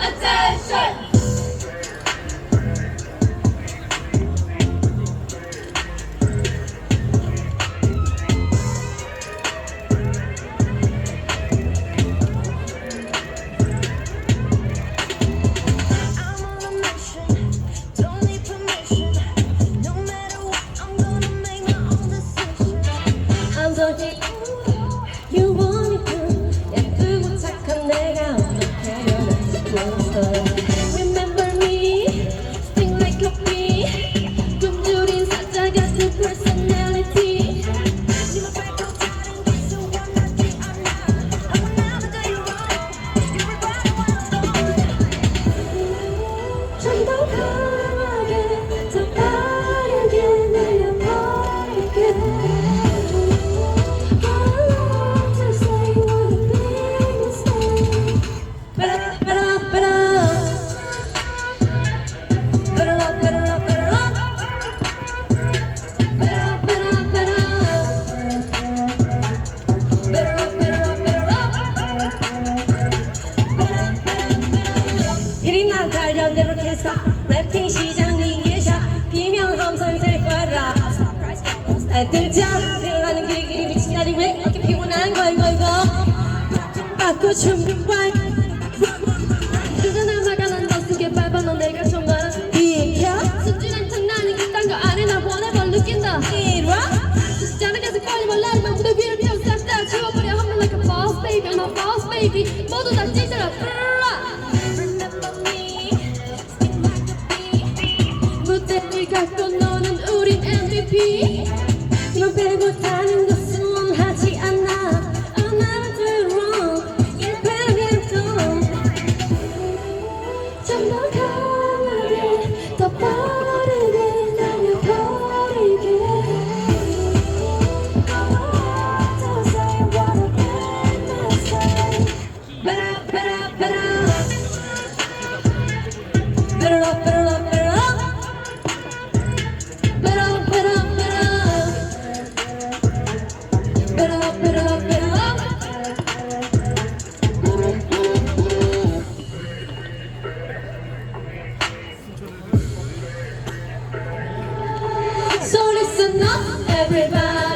attention. 이리만 달려 내로해서 랩팅 시장 위에서 비명 함성들 거라. 애들자 생각하는 길길이 미친 날이 왜 이렇게 피곤한 걸 걸고. 받고 춤을 발 남아가 난더 쓰게 밟아 너 내가 정말 비켜. 순진한 장난이 그딴 거 안해 나 원해봐 느낀다. 이리와. 수시자는 계속 걸리면 날면 무대 위를 피워 싹다 지워버려. 한번 like a boss baby I'm a boss baby. 모두 다 찢어 not everybody.